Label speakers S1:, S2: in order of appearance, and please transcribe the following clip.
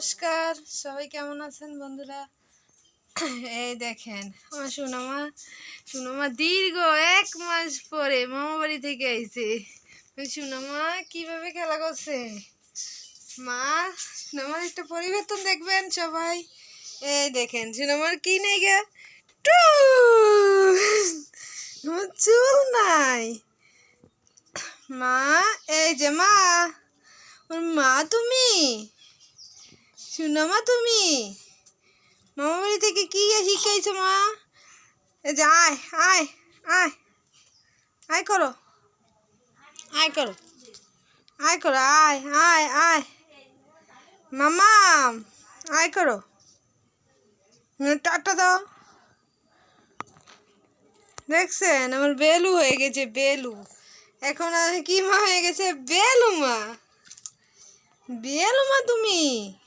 S1: নমস্কার। সবাই কেমন আছেন বন্ধুরা? এই দেখেন, আমার সুনামা সুনামা দীর্ঘ এক মাস পরে মামা বাড়ি থেকে আইছে। সুনামা কীভাবে খেলা করছে? মা, সুনামার একটা পরিবর্তন দেখবেন সবাই। এই দেখেন, সুনামার কি নেই গে? টু চুল নাই। মা, এই যে মা মা তুমি? শুনো মা তুমি। মামা বাড়ি থেকে কি শিখাইছো মা? এই যে আয় আয় আয়। আয় করো। আয় করো। আয় করো, আয় আয় আয়। মামা, আয় করো। টাটা দাও। দেখছেন, আমার বেলু হয়ে গেছে, বেলু। এখন আর কি মা হয়ে গেছে? বেলু মা। বেলু মা তুমি।